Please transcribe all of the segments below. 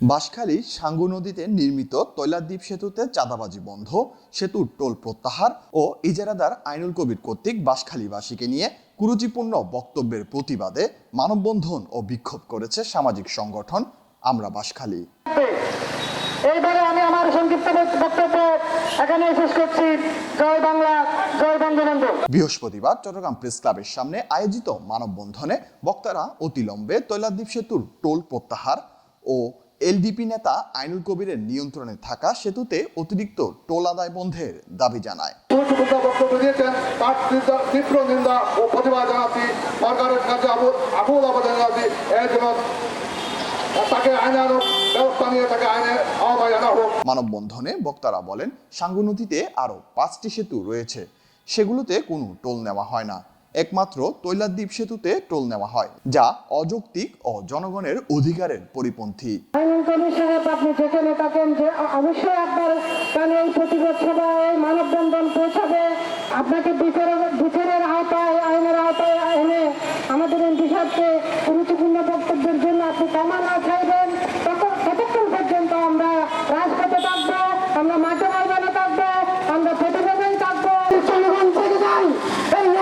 বাঁশখালী সাঙ্গু নদীতে নির্মিত তৈলাদ্বীপ সেতুতে চাঁদাবাজি বন্ধ সেতুর টোল প্রত্যাহার ও ইজারাদার আইনুল কবির কর্তৃক বাঁশখালীবাসীকে নিয়ে কুরুচিপূর্ণ বক্তব্যের প্রতিবাদে মানববন্ধন ও বিক্ষোভ করেছে সামাজিক সংগঠন আমরা বাঁশখালী। এইবারে আমি আমার সংক্ষিপ্ত বক্তব্য এখানে শেষ করছি। জয় বাংলা জয় বঙ্গবন্ধু। বৃহস্পতিবার চট্টগ্রাম প্রেস ক্লাবের সামনে আয়োজিত মানববন্ধনে বক্তারা অতিলম্বে তৈলাদ্বীপ সেতুর টোল প্রত্যাহার ও এলডিপি নেতা আইনুল কবিরের নিয়ন্ত্রণে থাকা সেতুতে অতিরিক্ত টোল আদায় বন্ধের দাবি জানায়। বক্তব্য দিয়েছেন তার তীব্র- তীব্র নিন্দা ও প্রতিবাদ জানাচ্ছি। সরকারের কাছে আবু- আবেদন জানাচ্ছি এর জন্য তাকে আইনানুক ব্যবস্থা নিয়ে তাকে আইনের আওতায় আনা হোক। মানববন্ধনে বক্তারা বলেন সাঙ্গু নদীতে আরও পাঁচটি সেতু রয়েছে। সেগুলোতে কোনো টোল নেওয়া হয় না। একমাত্র তৈলাদ্বীপ সেতুতে টোল নেওয়া হয়, যা অযৌক্তিক ও জনগণের অধিকারের পরিপন্থী। আপনাকে বিচারের আওতায়, আইনের আওতায় এনে আমাদের এমপি সাহেবকে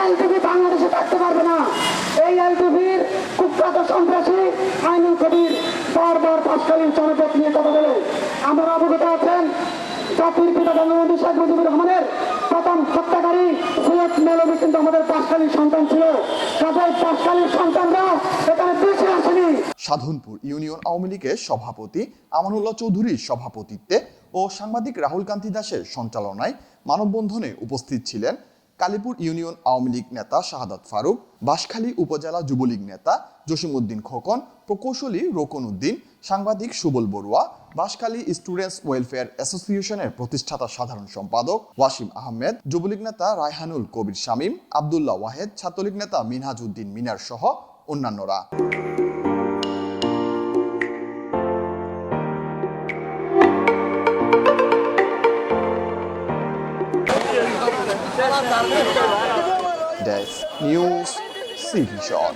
এলটিভি বাংলাদেশে থাকতে পারবে না। এই এলটিভির কুখ্যাত সন্ত্রাসী আইনুল কবির বারবার তৎকালীন জনপদ নিয়ে কথা বলে। আমরা অবগত আছেন জাতির পিতা বঙ্গবন্ধু শেখ মুজিবুর রহমানের প্রথম হত্যাকারী সৈয়দ মেলবি কিন্তু আমাদের পাঁচকালীর সন্তান ছিল। তাদের পাঁচকালীর সন্তানরা এখানে দেশে আসেনি। সাধনপুর ইউনিয়ন আওয়ামী লীগের সভাপতি আমানুল্লাহ চৌধুরীর সভাপতিত্বে ও সাংবাদিক রাহুল কান্তি দাসের সঞ্চালনায় মানববন্ধনে উপস্থিত ছিলেন কালীপুর ইউনিয়ন আওয়ামী লীগ নেতা শাহাদাত ফারুক, বাঁশখালী উপজেলা যুবলীগ নেতা জসিমউদ্দিন খোকন, প্রকৌশলী রোকন উদ্দিন সাংবাদিক সুবল বড়ুয়া, বাঁশখালী স্টুডেন্টস ওয়েলফেয়ার অ্যাসোসিয়েশনের প্রতিষ্ঠাতা সাধারণ সম্পাদক ওয়াসিম আহমেদ, যুবলীগ নেতা রায়হানুল কবির শামীম, আবদুল্লাহ ওয়াহেদ, ছাত্রলীগ নেতা মিনহাজ উদ্দিন মিনার সহ অন্যান্যরা। Desk news সিভিশন